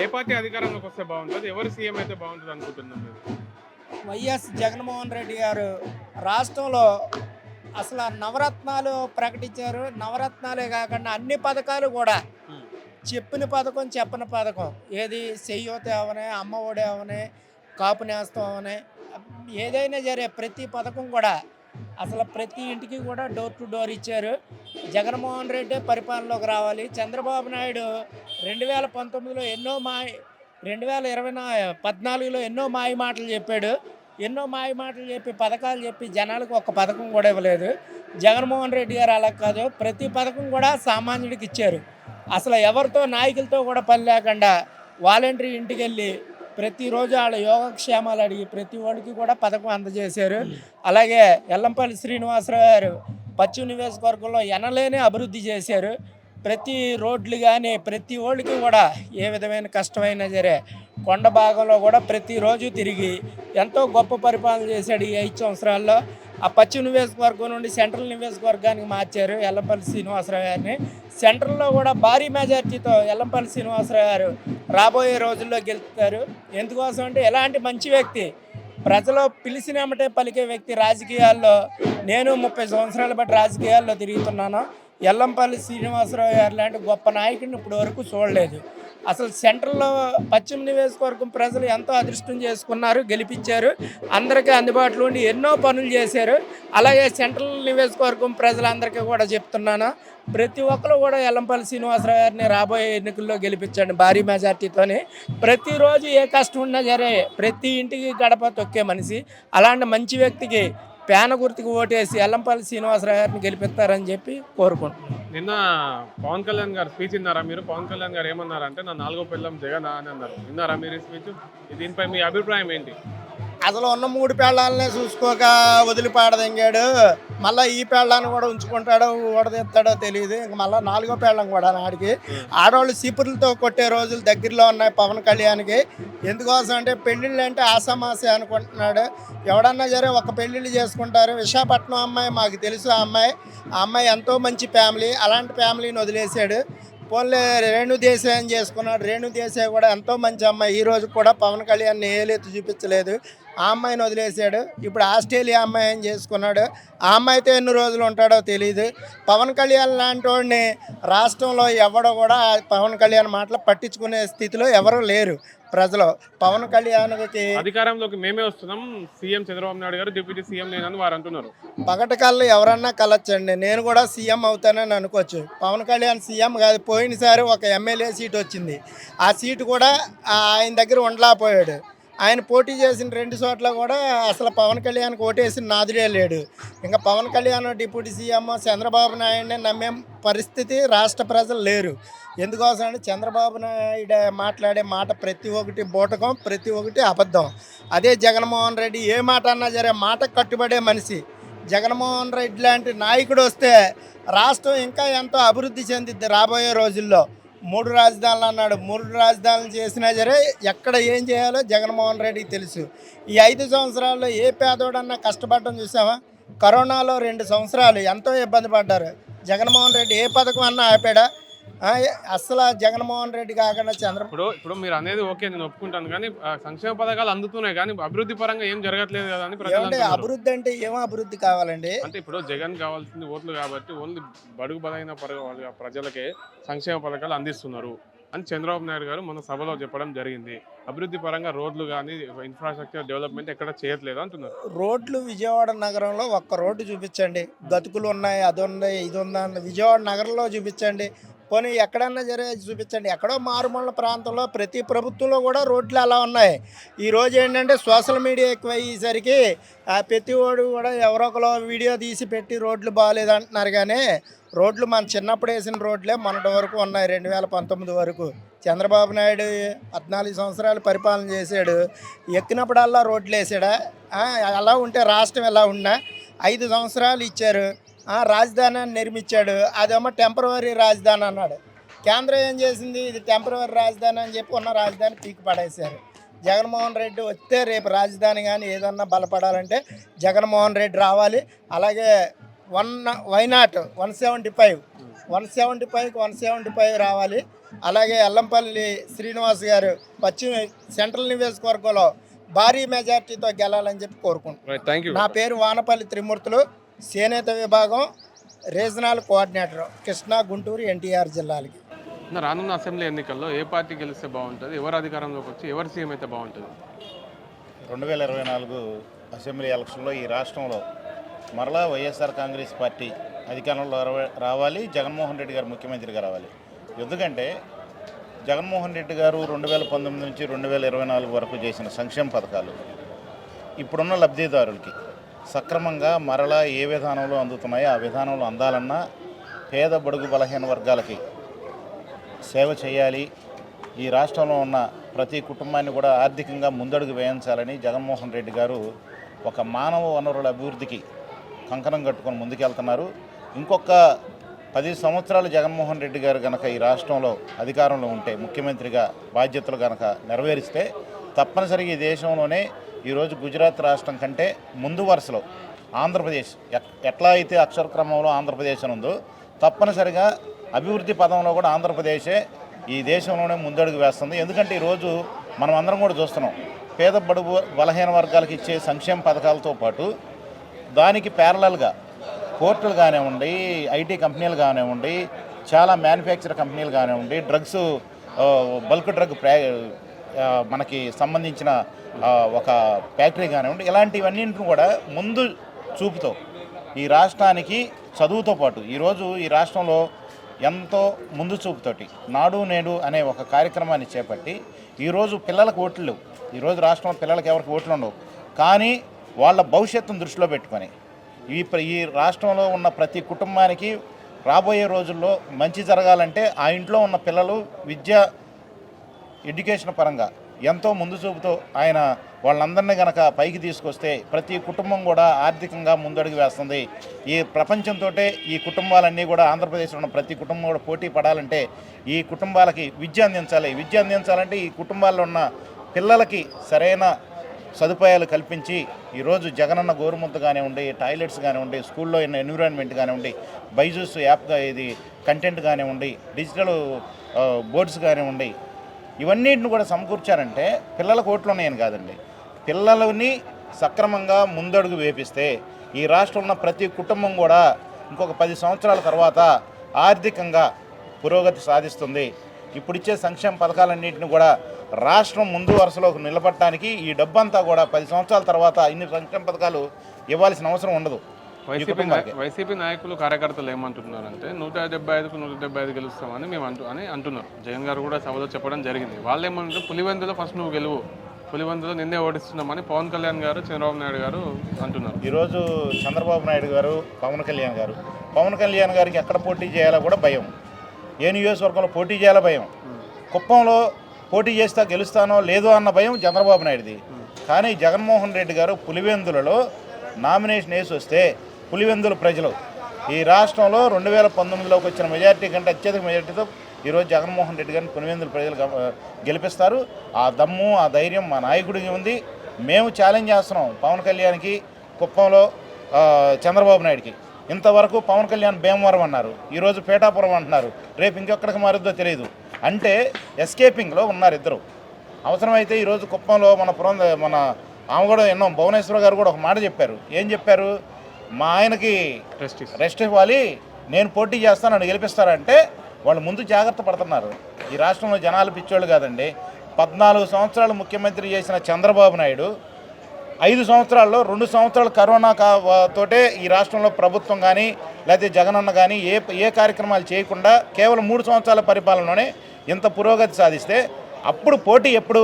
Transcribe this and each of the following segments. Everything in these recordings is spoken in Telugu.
ఏ పార్టీ అధికారంలోకి వస్తే బాగుంటుంది? ఎవరు సీఎం అయితే బాగుంటుంది అనుకుంటున్నారు మీరు? వైఎస్ జగన్మోహన్ రెడ్డి గారు రాష్ట్రంలో అసలు ఆ నవరత్నాలు ప్రకటించారు. నవరత్నాలే కాకుండా అన్ని పథకాలు కూడా చెప్పిన పథకం చెప్పని పథకం. ఏది చెయ్యోత అవనే అమ్మ అవనే కాపు నేస్తం అవనే ఏదైనా సరే ప్రతి పథకం కూడా అసలు ప్రతి ఇంటికి కూడా డోర్ టు డోర్ ఇచ్చారు. జగన్మోహన్ రెడ్డి పరిపాలనలోకి రావాలి. చంద్రబాబు నాయుడు రెండు వేల పంతొమ్మిదిలో ఎన్నో మా రెండు వేల ఇరవై నా పద్నాలుగులో ఎన్నో మాయ మాటలు చెప్పాడు. ఎన్నో మాయ మాటలు చెప్పి పథకాలు చెప్పి జనాలకు ఒక పథకం కూడా ఇవ్వలేదు. జగన్మోహన్ రెడ్డి గారు అలా కాదు. ప్రతి పథకం కూడా సామాన్యుడికి ఇచ్చారు. అసలు ఎవరితో నాయకులతో కూడా పని లేకుండా వాలంటరీ ఇంటికి వెళ్ళి ప్రతిరోజు వాళ్ళ యోగక్షేమాలు అడిగి ప్రతి వాడికి కూడా పథకం అందజేశారు. అలాగే ఎల్లంపల్లి శ్రీనివాసరావు గారు పశ్చిమ నియోజకవర్గంలో ఎనలేని అభివృద్ధి చేశారు. ప్రతి రోడ్లు కానీ ప్రతి వాళ్ళకి కూడా ఏ విధమైన కష్టమైనా సరే కొండ భాగంలో కూడా ప్రతిరోజు తిరిగి ఎంతో గొప్ప పరిపాలన చేశాడు ఈ ఐదు సంవత్సరాల్లో. ఆ పశ్చిమ నియోజకవర్గం నుండి సెంట్రల్ నియోజకవర్గానికి మార్చారు ఎల్లంపల్లి శ్రీనివాసరావు గారిని. సెంట్రల్లో కూడా భారీ మెజార్టీతో ఎల్లంపల్లి శ్రీనివాసరావు గారు రాబోయే రోజుల్లో గెలుస్తారు. ఎందుకోసం అంటే ఎలాంటి మంచి వ్యక్తి ప్రజలు పిలిచినమ్మటే పలికే వ్యక్తి రాజకీయాల్లో నేను ముప్పై సంవత్సరాల బట్టి రాజకీయాల్లో తిరుగుతున్నాను. ఎల్లంపల్లి శ్రీనివాసరావు గారు లాంటి గొప్ప నాయకుడిని ఇప్పటి వరకు చూడలేదు. అసలు సెంట్రల్లో పశ్చిమ నియోజకవర్గం ప్రజలు ఎంతో అదృష్టం చేసుకున్నారు గెలిపించారు. అందరికీ అందుబాటులో ఉండి ఎన్నో పనులు చేశారు. అలాగే సెంట్రల్ నియోజకవర్గం ప్రజలందరికీ కూడా చెప్తున్నాను. ప్రతి ఒక్కరు కూడా ఎల్లంపల్లి శ్రీనివాసరావు గారిని రాబోయే ఎన్నికల్లో గెలిపించండి భారీ మెజార్టీతోని. ప్రతిరోజు ఏ కష్టం ఉన్నా సరే ప్రతి ఇంటికి గడప తొక్కే మనిషి. అలాంటి మంచి వ్యక్తికి పేన గుర్తుకు ఓటేసి ఎల్లంపల్లి శ్రీనివాసరావు గారిని గెలిపిస్తారని చెప్పి కోరుకుంటున్నాను. నిన్న పవన్ కళ్యాణ్ గారు స్పీచ్ విన్నారా మీరు? పవన్ కళ్యాణ్ గారు ఏమన్నారంటే నా నాలుగో పిల్లం జగన్ అని అన్నారు. విన్నారా మీరు ఈ స్పీచ్? దీనిపై మీ అభిప్రాయం ఏంటి? అసలు ఉన్న మూడు పేళ్ళాలనే చూసుకోక వదిలిపాడదెంగాడు మళ్ళీ ఈ పేళ్ళాన్ని కూడా ఉంచుకుంటాడో ఊడదెత్తాడో తెలియదు ఇంక మళ్ళీ నాలుగో పేళ్ళం కూడా నాడికి. ఆడవాళ్ళు సీపులతో కొట్టే రోజులు దగ్గరలో ఉన్నాయి పవన్ కళ్యాణ్కి. ఎందుకోసం అంటే పెళ్ళిళ్ళు అంటే ఆసామాసి అనుకుంటున్నాడు. ఎవడన్నా సరే ఒక పెళ్ళిళ్ళు చేసుకుంటారు. విశాఖపట్నం అమ్మాయి మాకు తెలుసు ఆ అమ్మాయి. ఆ అమ్మాయి ఎంతో మంచి ఫ్యామిలీ. అలాంటి ఫ్యామిలీని వదిలేశాడు. పోన్లే రేణు దేశాయ్ చేసుకున్నాడు. రేణు దేశాయ్ కూడా ఎంతో మంచి అమ్మాయి. ఈ రోజు కూడా పవన్ కళ్యాణ్ ఏలెత్తి చూపించలేదు. ఆ అమ్మాయిని వదిలేశాడు. ఇప్పుడు ఆస్ట్రేలియా అమ్మాయి అని చేసుకున్నాడు? ఆ అమ్మాయితో ఎన్ని రోజులు ఉంటాడో తెలియదు పవన్ కళ్యాణ్ లాంటి వాడిని రాష్ట్రంలో ఎవడో కూడా పవన్ కళ్యాణ్ మాటలు పట్టించుకునే స్థితిలో ఎవరు లేరు. ప్రజలు పవన్ కళ్యాణ్కి అధికారంలోకి మేమే వస్తున్నాం. సీఎం చంద్రబాబు నాయుడు గారు డిప్యూటీ సీఎం నేనని వారు అంటున్నారు. పగటి కళ్ళు ఎవరన్నా కలొచ్చండి నేను కూడా సీఎం అవుతానని అనుకోవచ్చు. పవన్ కళ్యాణ్ సీఎం కాదు పోయినసారి ఒక ఎమ్మెల్యే సీట్ వచ్చింది. ఆ సీటు కూడా ఆయన దగ్గర ఉండలేకపోయాడు. ఆయన పోటీ చేసిన రెండు చోట్ల కూడా అసలు పవన్ కళ్యాణ్కి ఓటేసిన నాదుడే లేడు. ఇంకా పవన్ కళ్యాణ్ డిప్యూటీ సీఎం చంద్రబాబు నాయుడిని నమ్మే పరిస్థితి రాష్ట్ర ప్రజలు లేరు. ఎందుకోసం అంటే చంద్రబాబు నాయుడు మాట్లాడే మాట ప్రతి ఒక్కటి బూటకం ప్రతి ఒక్కటి అబద్ధం. అదే జగన్మోహన్ రెడ్డి ఏ మాట అన్నా సరే మాట కట్టుబడే మనిషి. జగన్మోహన్ రెడ్డి లాంటి నాయకుడు వస్తే రాష్ట్రం ఇంకా ఎంతో అభివృద్ధి చెందిద్ది రాబోయే రోజుల్లో. మూడు రాజధానులు అన్నాడు. మూడు రాజధానులు చేసినా సరే ఎక్కడ ఏం చేయాలో జగన్మోహన్ రెడ్డికి తెలుసు. ఈ ఐదు సంవత్సరాల్లో ఏ పేదోడన్నా కష్టపడడం చూసావా? కరోనాలో రెండు సంవత్సరాలు ఎంతో ఇబ్బంది పడ్డారు. జగన్మోహన్ రెడ్డి ఏ పథకం అన్నా ఆపాడా? అసలు జగన్మోహన్ రెడ్డి కాకుండా చంద్ర ఇప్పుడు ఇప్పుడు మీరు అనేది ఓకే నేను ఒప్పుకుంటాను. కానీ సంక్షేమ పథకాలు అందుతున్నాయి. కానీ అభివృద్ధి పరంగా ఏం జరగట్లేదు కదా అని. అభివృద్ధి అంటే ఏమో అభివృద్ధి కావాలండి? అంటే ఇప్పుడు జగన్ కావాల్సింది ఓట్లు కాబట్టి ఓన్లీ బడుగు బలైన ప్రజలకే సంక్షేమ పథకాలు అందిస్తున్నారు. అని చంద్రబాబు నాయుడు గారు మన సభలో చెప్పడం జరిగింది. అభివృద్ధి పరంగా రోడ్లు కానీ ఇన్ఫ్రాస్ట్రక్చర్ డెవలప్మెంట్ ఎక్కడ చేయట్లేదు అంటున్నారు. రోడ్లు విజయవాడ నగరంలో ఒక్క రోడ్డు చూపించండి. గతుకులు ఉన్నాయి అది ఉంది ఇది ఉందా విజయవాడ నగరంలో చూపించండి. పోనీ ఎక్కడన్నా జరే చూపించండి. ఎక్కడో మారుమూల ప్రాంతంలో ప్రతి ప్రభుత్వంలో కూడా రోడ్లు అలా ఉన్నాయి. ఈ రోజు ఏంటంటే సోషల్ మీడియా ఎక్కువ అయ్యేసరికి ప్రతి వాడు కూడా ఎవరో ఒకరు వీడియో తీసి పెట్టి రోడ్లు బాగాలేదు అంటున్నారు కానీ రోడ్లు మన చిన్నప్పుడు వేసిన రోడ్లే మొన్నటి వరకు ఉన్నాయి రెండు వేల పంతొమ్మిది వరకు. చంద్రబాబు నాయుడు పద్నాలుగు సంవత్సరాలు పరిపాలన చేశాడు. ఎక్కినప్పుడల్లా రోడ్లు వేసాడా? అలా ఉంటే రాష్ట్రం ఎలా ఉన్నా? ఐదు సంవత్సరాలు ఇచ్చారు. ఆ, రాజధాని నిర్మించాడు. అదేమో టెంపరవరీ రాజధాని అన్నాడు. కేంద్రం ఏం చేసింది? ఇది టెంపరవరీ రాజధాని అని చెప్పి ఉన్న రాజధాని పీకి పడేశారు. జగన్మోహన్ రెడ్డి వస్తే రేపు రాజధాని కానీ ఏదన్నా బలపడాలంటే జగన్మోహన్ రెడ్డి రావాలి. అలాగే one why not one seventy five. One seventy ఫైవ్కి వన్ సెవెంటీ ఫైవ్ రావాలి. అలాగే అల్లంపల్లి శ్రీనివాస్ గారు పశ్చిమ సెంట్రల్ నియోజకవర్గంలో భారీ మెజార్టీతో గెలాలని చెప్పి కోరుకుంటున్నాను. నా పేరు వానపల్లి త్రిమూర్తులు. చేనేత విభాగం రీజనల్ కోఆర్డినేటర్ కృష్ణా గుంటూరు ఎన్టీఆర్ జిల్లాలకి. రానున్న అసెంబ్లీ ఎన్నికల్లో ఏ పార్టీ గెలిస్తే బాగుంటుంది? ఎవరు అధికారంలోకి వచ్చి ఎవరు సీఎం అయితే బాగుంటుంది? రెండు వేల ఇరవై నాలుగు అసెంబ్లీ ఎలక్షన్లో ఈ రాష్ట్రంలో మరలా వైఎస్ఆర్ కాంగ్రెస్ పార్టీ అధికారంలో రావ- రావాలి. జగన్మోహన్ రెడ్డి గారు ముఖ్యమంత్రిగా రావాలి. ఎందుకంటే జగన్మోహన్ రెడ్డి గారు రెండు వేల పంతొమ్మిది నుంచి రెండు వేల ఇరవై నాలుగు వరకు చేసిన సంక్షేమ పథకాలు ఇప్పుడున్న లబ్ధిదారులకి సక్రమంగా మరలా ఏ విధానంలో అందుతున్నాయో ఆ విధానంలో అందాలన్నా పేద బడుగు బలహీన వర్గాలకి సేవ చేయాలి. ఈ రాష్ట్రంలో ఉన్న ప్రతి కుటుంబాన్ని కూడా ఆర్థికంగా ముందడుగు వేయించాలని జగన్మోహన్ రెడ్డి గారు ఒక మానవ వనరుల అభివృద్ధికి కంకణం కట్టుకొని ముందుకెళ్తున్నారు. ఇంకొక పది సంవత్సరాలు జగన్మోహన్ రెడ్డి గారు గనక ఈ రాష్ట్రంలో అధికారంలో ఉంటే ముఖ్యమంత్రిగా బాధ్యతలు గనక నెరవేరిస్తే తప్పనిసరిగా ఈ దేశంలోనే ఈరోజు గుజరాత్ రాష్ట్రం కంటే ముందు వరుసలో ఆంధ్రప్రదేశ్. ఎట్- ఎట్లా అయితే అక్షర క్రమంలో ఆంధ్రప్రదేశ్ అని ఉందో తప్పనిసరిగా అభివృద్ధి పదంలో కూడా ఆంధ్రప్రదేశే ఈ దేశంలోనే ముందడుగు వేస్తుంది. ఎందుకంటే ఈరోజు మనం అందరం కూడా చూస్తున్నాం పేద బడుగు బలహీన వర్గాలకు ఇచ్చే సంక్షేమ పథకాలతో పాటు దానికి ప్యారలల్గా కోర్టులు కానివ్వండి ఐటీ కంపెనీలు కానివ్వండి చాలా మ్యానుఫ్యాక్చర్ కంపెనీలు కానివ్వండి డ్రగ్స్ బల్క్ డ్రగ్ ప్రా మనకి సంబంధించిన ఒక ఫ్యాక్టరీ కానివ్వండి ఇలాంటివన్నింటిని కూడా ముందు చూపుతో ఈ రాష్ట్రానికి చదువుతో పాటు ఈరోజు ఈ రాష్ట్రంలో ఎంతో ముందు చూపుతోటి నాడు నేడు అనే ఒక కార్యక్రమాన్ని చేపట్టి ఈరోజు పిల్లలకు ఓట్లు లేవు. ఈరోజు రాష్ట్రంలో పిల్లలకు ఎవరికి ఓట్లు ఉండవు. కానీ వాళ్ళ భవిష్యత్తును దృష్టిలో పెట్టుకొని ఈ ప్ర- ఈ రాష్ట్రంలో ఉన్న ప్రతి కుటుంబానికి రాబోయే రోజుల్లో మంచి జరగాలంటే ఆ ఇంట్లో ఉన్న పిల్లలు విద్య ఎడ్యుకేషన్ పరంగా ఎంతో ముందు చూపుతో ఆయన వాళ్ళందరినీ గనక పైకి తీసుకొస్తే ప్రతి కుటుంబం కూడా ఆర్థికంగా ముందడుగు వేస్తుంది. ఈ ప్రపంచంతో ఈ కుటుంబాలన్నీ కూడా ఆంధ్రప్రదేశ్లో ఉన్న ప్రతి కుటుంబం కూడా పోటీ పడాలంటే ఈ కుటుంబాలకి విద్య అందించాలి. విద్య అందించాలంటే ఈ కుటుంబాల్లో ఉన్న పిల్లలకి సరైన సదుపాయాలు కల్పించి ఈరోజు జగనన్న గోరుముద్ద కానివ్వండి టాయిలెట్స్ కానివ్వండి స్కూల్లో ఉన్న ఎన్విరాన్మెంట్ కానివ్వండి బైజూస్ యాప్గా ఇది కంటెంట్ కానివ్వండి డిజిటల్ బోర్డ్స్ కానివ్వండి ఇవన్నిటిని కూడా సమకూర్చారంటే పిల్లలకు ఓట్లు ఉన్నాయని కాదండి. పిల్లలని సక్రమంగా ముందడుగు వేపిస్తే ఈ రాష్ట్రంలో ఉన్న ప్రతి కుటుంబం కూడా ఇంకొక పది సంవత్సరాల తర్వాత ఆర్థికంగా పురోగతి సాధిస్తుంది. ఇప్పుడిచ్చే సంక్షేమ పథకాలన్నింటిని కూడా రాష్ట్రం ముందు వరుసలోకి నిలబడటానికి ఈ డబ్బంతా కూడా పది సంవత్సరాల తర్వాత ఇన్ని సంక్షేమ పథకాలు ఇవ్వాల్సిన అవసరం ఉండదు. వైసీపీ వైసీపీ నాయకులు కార్యకర్తలు ఏమంటున్నారంటే నూట డెబ్బై ఐదుకు నూట డెబ్బై ఐదు గెలుస్తామని మేము అంటూ అని అంటున్నారు. జగన్ గారు కూడా సభలో చెప్పడం జరిగింది. వాళ్ళు ఏమంటారు పులివెందులో ఫస్ట్ నువ్వు గెలువు. పులివెందులో నిన్నే ఓడిస్తున్నామని పవన్ కళ్యాణ్ గారు చంద్రబాబు నాయుడు గారు అంటున్నారు. ఈరోజు చంద్రబాబు నాయుడు గారు పవన్ కళ్యాణ్ గారు. పవన్ కళ్యాణ్ గారికి ఎక్కడ పోటీ చేయాలో కూడా భయం. ఏ నియోజకవర్గంలో పోటీ చేయాలో భయం. కుప్పంలో పోటీ చేస్తా గెలుస్తానో లేదో అన్న భయం చంద్రబాబు నాయుడుది. కానీ జగన్మోహన్ రెడ్డి గారు పులివెందులలో నామినేషన్ వేసి వస్తే పులివెందుల ప్రజలు. ఈ రాష్ట్రంలో రెండు వేల పంతొమ్మిదిలోకి వచ్చిన మెజారిటీ కంటే అత్యధిక మెజార్టీతో ఈరోజు జగన్మోహన్ రెడ్డి గారిని పులివెందుల ప్రజలు గెలిపిస్తారు. ఆ దమ్ము ఆ ధైర్యం మా నాయకుడికి ఉంది. మేము ఛాలెంజ్ చేస్తున్నాం పవన్ కళ్యాణ్కి కుప్పంలో చంద్రబాబు నాయుడికి. ఇంతవరకు పవన్ కళ్యాణ్ భీమవరం అన్నారు. ఈరోజు పేటాపురం అంటున్నారు. రేపు ఇంకెక్కడికి మారుద్దో తెలియదు. అంటే ఎస్కేపింగ్లో ఉన్నారు ఇద్దరు. అవసరమైతే ఈరోజు కుప్పంలో మన పురంద మన ఆమె కూడా విన్నాం భువనేశ్వర గారు కూడా ఒక మాట చెప్పారు. ఏం చెప్పారు? మా ఆయనకి రెస్ట్ ఇవ్వాలి. నేను పోటీ చేస్తాను నన్ను గెలిపిస్తారంటే వాళ్ళు ముందు జాగ్రత్త పడుతున్నారు. ఈ రాష్ట్రంలో జనాలు పిచ్చోళ్ళు కాదండి. పద్నాలుగు సంవత్సరాలు ముఖ్యమంత్రి చేసిన చంద్రబాబు నాయుడు ఐదు సంవత్సరాల్లో రెండు సంవత్సరాలు కరోనా కా తోటే ఈ రాష్ట్రంలో ప్రభుత్వం కానీ లేకపోతే జగనన్న కానీ ఏ ఏ కార్యక్రమాలు చేయకుండా కేవలం మూడు సంవత్సరాల పరిపాలనలోనే ఇంత పురోగతి సాధిస్తే అప్పుడు పోటీ ఎప్పుడు?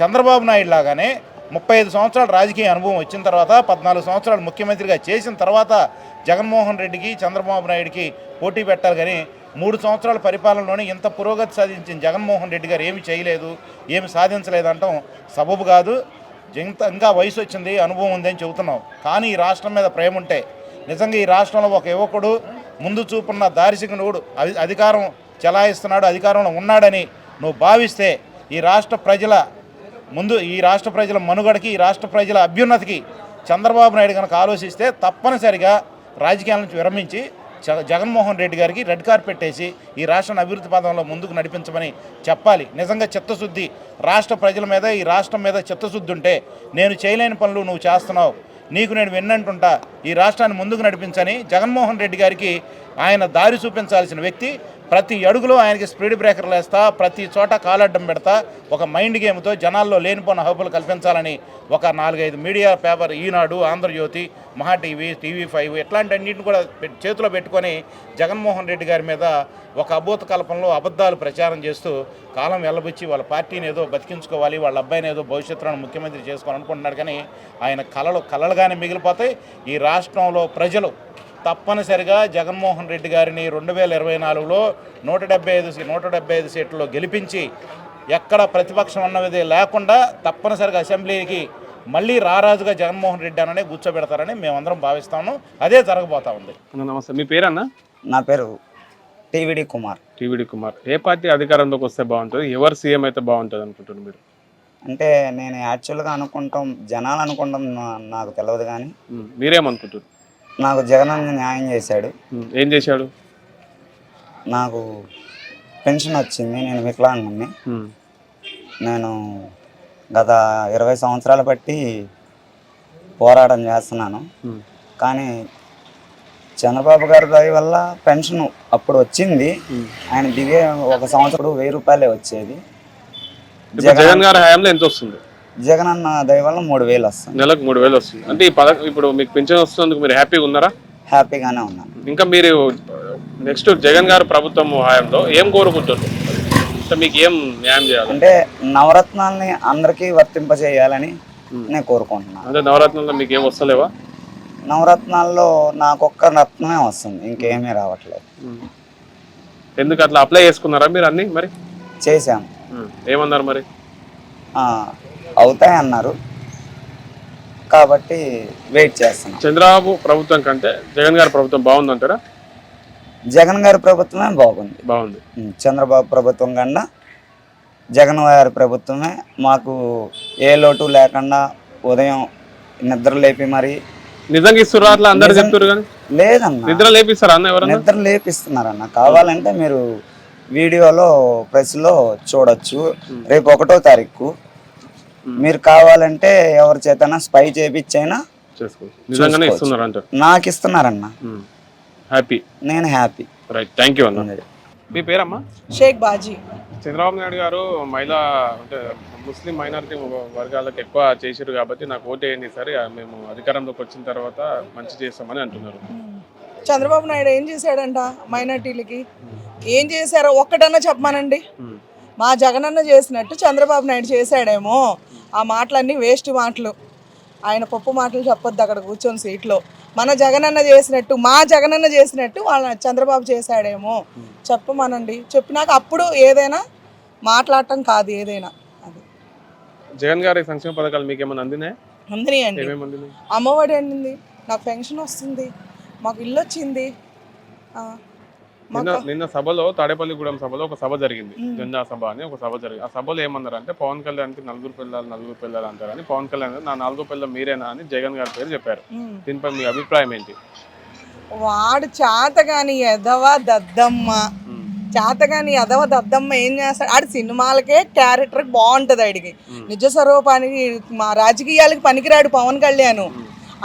చంద్రబాబు నాయుడు లాగానే ముప్పై ఐదు సంవత్సరాల రాజకీయ అనుభవం వచ్చిన తర్వాత పద్నాలుగు సంవత్సరాలు ముఖ్యమంత్రిగా చేసిన తర్వాత జగన్మోహన్ రెడ్డికి చంద్రబాబు నాయుడికి పోటీ పెట్టాలి కానీ మూడు సంవత్సరాల పరిపాలనలోనే ఇంత పురోగతి సాధించిన జగన్మోహన్ రెడ్డి గారు ఏమి చేయలేదు ఏమి సాధించలేదంటాం సబబు కాదు. ఇంత ఇంకా వయసు వచ్చింది అనుభవం ఉంది అని చెబుతున్నాం. కానీ ఈ రాష్ట్రం మీద ప్రేమ ఉంటే నిజంగా ఈ రాష్ట్రంలో ఒక యువకుడు ముందు చూపున్న దారిసికునుడు అధి- అధికారం చెలాయిస్తున్నాడు అధికారంలో ఉన్నాడని నువ్వు భావిస్తే ఈ రాష్ట్ర ప్రజల ముందు ఈ రాష్ట్ర ప్రజల మనుగడకి ఈ రాష్ట్ర ప్రజల అభ్యున్నతికి చంద్రబాబు నాయుడు కనుక ఆలోచిస్తే తప్పనిసరిగా రాజకీయాల నుంచి విరమించి జగన్మోహన్ రెడ్డి గారికి రెడ్ కార్పెట్ వేసి ఈ రాష్ట్రాన్ని అభివృద్ధి పదంలో ముందుకు నడిపించమని చెప్పాలి. నిజంగా చిత్తశుద్ధి రాష్ట్ర ప్రజల మీద ఈ రాష్ట్రం మీద చిత్తశుద్ధి ఉంటే నేను చేయలేని పనులు నువ్వు చేస్తున్నావు. నీకు నేను విన్నంటుంటా. ఈ రాష్ట్రాన్ని ముందుకు నడిపించని జగన్మోహన్ రెడ్డి గారికి ఆయన దారి చూపించాల్సిన వ్యక్తి ప్రతి అడుగులో ఆయనకి స్పీడ్ బ్రేకర్లు వేస్తా ప్రతి చోట కాలడ్డం పెడతా ఒక మైండ్ గేమ్తో జనాల్లో లేనిపోయిన హబ్బులు కల్పించాలని ఒక నాలుగైదు మీడియా పేపర్ ఈనాడు ఆంధ్రజ్యోతి మహా టీవీ టీవీ ఫైవ్ ఇట్లాంటి అన్నింటిని కూడా చేతిలో పెట్టుకొని జగన్మోహన్ రెడ్డి గారి మీద ఒక అభూత కల్పనలో అబద్ధాలు ప్రచారం చేస్తూ కాలం వెళ్ళబుచ్చి వాళ్ళ పార్టీని ఏదో బతికించుకోవాలి వాళ్ళ అబ్బాయిని ఏదో భవిష్యత్తులో ముఖ్యమంత్రి చేసుకోవాలనుకుంటున్నాడు కానీ ఆయన కళలు కళలుగానే మిగిలిపోతాయి. ఈ రాష్ట్రంలో ప్రజలు తప్పనిసరిగా జగన్మోహన్ రెడ్డి గారిని రెండు వేల ఇరవై నాలుగులో నూట డెబ్బై ఐదు నూట డెబ్బై ఐదు సీట్లలో గెలిపించి ఎక్కడ ప్రతిపక్షం అన్నది లేకుండా తప్పనిసరిగా అసెంబ్లీకి మళ్ళీ రారాజుగా జగన్మోహన్ రెడ్డి అననే కూర్చోబెడతారని మేమందరం భావిస్తాము. అదే జరగబోతా ఉంది. నమస్తే. మీ పేరు అన్న నా పేరు టీవీడి కుమార్. టీవీడి కుమార్. ఏ పార్టీ అధికారంలోకి వస్తే బాగుంటుంది? ఎవరు సీఎం అయితే బాగుంటుంది అనుకుంటున్నారు మీరు? అంటే నేను యాక్చువల్గా అనుకుంటాం జనాలు అనుకుంటాం నాకు తెలియదు కానీ. ఉమ్, మీరేమనుకుంటారు నాకు జగన్ అన్న న్యాయం చేశాడు. ఏం చేశాడు? నాకు పెన్షన్ వచ్చింది నేను వికలాంగుని. నేను గత ఇరవై సంవత్సరాల బట్టి పోరాటం చేస్తున్నాను. కానీ చంద్రబాబు గారి దయ వల్ల పెన్షన్ అప్పుడు వచ్చింది. ఆయన దిగే ఒక సంవత్సరం వెయ్యి రూపాయలే వచ్చేది. జగన్ గారి హయాంలో ఎంత వస్తుంది? జగన్ అన్న దయ వల్ల మూడు వేలు వస్తుంది. నెలకు మూడు వేలు వస్తుంది. అంటే ఈ పథకం ఇప్పుడు మీకు పెన్షన్ వస్తున్నందుకు మీరు హ్యాపీగా ఉన్నారా? హ్యాపీగానే ఉన్నాను ఇంకా మీరు నెక్స్ట్ జగన్ గారు ప్రభుత్వం హయాంలో ఏం కోరుకుంటున్నారు? అంటే మీకు ఏం న్యాయం చేయాలి? అంటే నవరత్నాల్ని అందరికీ వర్తింపజేయాలని నేను కోరుకుంటున్నాను. అంటే నవరత్నంలో మీకు ఏం వస్తలేవా? నవరత్నాల్లో నాకు ఒక్క రత్నమే వస్తుంది. ఇంకేమీ రావట్లేదు. ఎందుకు అట్లా అప్లై చేసుకున్నారా మీరు అన్ని మరి? చేశాను ఏమన్నారు మరి? ఆ, అవుతాయి అన్నారు కాబట్టి వెయిట్ చేస్తున్నాం. చంద్రబాబు ప్రభుత్వం కంటే జగన్ గారి ప్రభుత్వం బాగుందంటారా? జగన్ గారి ప్రభుత్వమే బాగుంది. బాగుంది. చంద్రబాబు ప్రభుత్వం కన్నా జగన్ గారి ప్రభుత్వమే మాకు ఏ లోటు లేకుండా ఉదయం నిద్ర లేపి మరి నిజంగా ఇస్తున్నారు అట్లా అందరు నిజం- చెప్తారు కానీ? లేదన్న. నిద్ర లేపిస్తారా అన్న ఎవరన్నా? నిద్ర లేపిస్తున్నారన్న. కావాలంటే మీరు వీడియోలో ప్రెస్లో చూడొచ్చు. రేపు ఒకటో తారీఖు మీరు కావాలంటే ఎవరి చేతనా స్పై చేపించైనా అంటారు నాకు ఇస్తున్నారన్న. హ్యాపీ నేను హ్యాపీ రైట్ థ్యాంక్ యూ అన్న. మీ పేరమ్మా? షేక్ బాజీ. చంద్రబాబు నాయుడు గారు మహిళా అంటే ముస్లిం మైనారిటీ వర్గాలకు ఎక్కువ చేశారు కాబట్టి నాకు ఓటు వేయండి సరే. మేము అధికారంలోకి వచ్చిన తర్వాత మంచి చేస్తామని అంటున్నారు. చంద్రబాబు నాయుడు ఏం చేశాడంట మైనార్టీలకి? ఏం చేశారో ఒక్కటన్నా చెప్పమానండి. మా జగనన్న చేసినట్టు చంద్రబాబు నాయుడు చేశాడేమో. ఆ మాటలన్నీ వేస్ట్ మాటలు. ఆయన పప్పు మాటలు చెప్పొద్దు అక్కడ కూర్చొని సీట్లో. మన జగనన్న చేసినట్టు మా జగనన్న చేసినట్టు వాళ్ళ చంద్రబాబు చేశాడేమో. చెప్పమనండి చెప్పినాక అప్పుడు ఏదైనా మాట్లాడటం కాదు ఏదైనా. అది. జగన్ గారి సంక్షేమ పథకాలు మీకు ఏమైనా అందినాయి అందరి అండి. ఏమేమి అందినాయి? అమ్మఒడి అండింది నాకు పెన్షన్ వస్తుంది మాకు ఇల్లు వచ్చింది. నిన్న నిన్న సభలో తాడేపల్లిగూడెం సభలో ఒక సభ జరిగింది. జెండా సభ అని ఒక సభ జరిగింది. ఆ సభలో ఏమన్నారు అంటే పవన్ కళ్యాణ్కి నలుగురు పిల్లలు నలుగురు పిల్లలు అంటారని పవన్ కళ్యాణ్ నా నాలుగో పిల్ల మీరేనా? అని జగన్ గారి పేరు చెప్పారు. దీనిపై మీ అభిప్రాయం ఏంటి? వాడు చేతగాని ఎదవ దద్దమ్మ. చేతగాని ఎదవ దద్దమ్మ ఏం చేస్తాడు? ఆడు సినిమాలకే క్యారెక్టర్ బాగుంటది ఆడికి. నిజ స్వరూపానికి మా రాజకీయాలకి పనికిరాడు పవన్ కళ్యాణ్.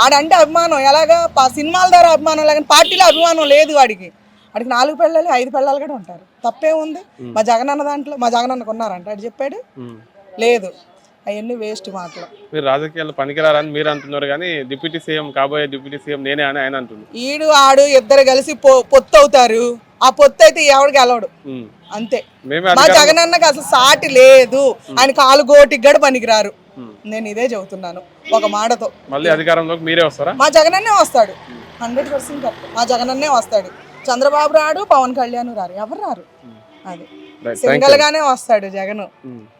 ఆడంటే అభిమానం. ఎలాగా? సినిమాల ద్వారా అభిమానం లాగా పార్టీలో అభిమానం లేదు వాడికి వాడికి నాలుగు పిల్లలు ఐదు పిల్లలు కూడా ఉంటారు. తప్పే ఉంది. మా జగనన్న దాంట్లో మా జగనన్నకు ఉన్నారంట. ఆడు చెప్పాడు. లేదు. అవన్నీ వేస్ట్ మాటలు. మీరు రాజకీయాలు పనికిరారని మీరు అంటున్నారు కానీ డిప్యూటీ సీఎం కాబోయే డిప్యూటీ సీఎం నేనే అని ఆయన అంటున్నారు. ఈడు ఆడు ఇద్దరు కలిసి పొత్తు అవుతారు. ఆ పొత్తు అయితే ఎవడు గెలవడు. అంతే. మా అధికారం- జగనన్నకి అసలు సాటి లేదు. ఆయన కాలు గోటికి కూడా పనికిరారు. నేను ఇదే చెబుతున్నాను ఒక మాటతో. మళ్ళీ అధికారంలోకి మీరే వస్తారా? మా జగనన్నే వస్తాడు. హండ్రెడ్ పర్సెంట్ మా జగనన్నే వస్తాడు. చంద్రబాబు రాడు పవన్ కళ్యాణ్ రారు. ఎవరు రారు? అది. రైట్ థ్యాంక్ సింగల్ గానే వస్తాడు జగన్.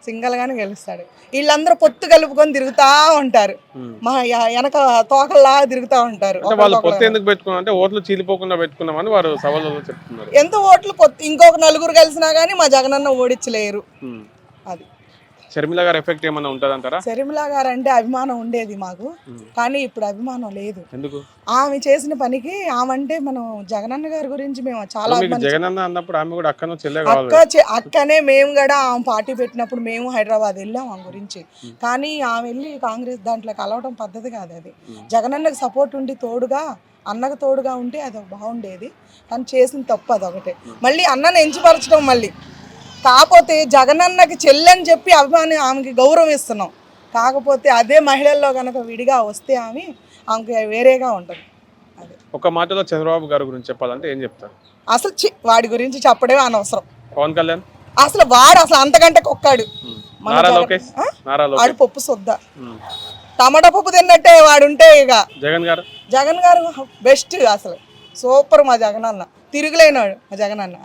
సింగల్ గానే గెలుస్తాడు. వీళ్ళందరూ పొత్తు కలుపుకొని తిరుగుతా ఉంటారు. మా ఎ- వెనక తోకల్లా తిరుగుతా ఉంటారు. వాళ్ళు. పొత్తు ఎందుకు ఓట్లు చీలిపోకుండా పెట్టుకున్నామని వారు చెప్తున్నారు. ఎంత ఓట్లు పొత్తు ఇంకొక నలుగురు కలిసినా గానీ మా జగనన్న ఓడించలేరు. అది. షర్మిల గారి ఎఫెక్ట్ ఏమన్నా ఉంటుంది అంటారా శర్మిల గారు అంటే అభిమానం ఉండేది మాకు. కానీ ఇప్పుడు అభిమానం లేదు. ఎందుకు? ఆమె చేసిన పనికి ఆమె అంటే మనం జగనన్న గారి గురించి మేము చాలా మీకు అభిమానించాం. జగన్ అన్న అన్నప్పుడు ఆమె కూడా అక్కను అక్క అక్కనే మేము కూడా ఆమె పార్టీ పెట్టినప్పుడు మేము హైదరాబాద్ వెళ్ళాం ఆమె గురించి. కానీ ఆమె వెళ్ళి కాంగ్రెస్ దాంట్లో కలవడం పద్ధతి కాదు అది. జగనన్నకు సపోర్ట్ ఉండి తోడుగా అన్నకు తోడుగా ఉంటే అది బాగుండేది. కానీ చేసిన తప్పు అదొకటే. మళ్ళీ అన్నను ఎంచిపరచడం మళ్ళీ. కాకపోతే జగనన్నకి చెల్లెని చెప్పి అభిమాని ఆమెకి గౌరవం ఇస్తున్నాం కాకపోతే అదే మహిళల్లో కనుక విడిగా వస్తే ఆమె ఆమెకి వేరేగా ఉంటుంది. అదే. ఒక మాటలో చంద్రబాబు గారి గురించి చెప్పాలంటే ఏం చెప్తారు? అసలు వాడి గురించి చెప్పడమే అనవసరం. పవన్ కళ్యాణ్? అసలు వాడు అసలు అంతకంటే కొక్కాడు. వాడు పప్పు సొద్ద. టమాటా పప్పు తిన్నట్టే వాడు ఉంటే ఇక. జగన్ గారు? జగన్ గారు బెస్ట్ అసలు. సూపర్ మా జగన్ అన్న తిరుగులేనాడు మా జగన్ అన్న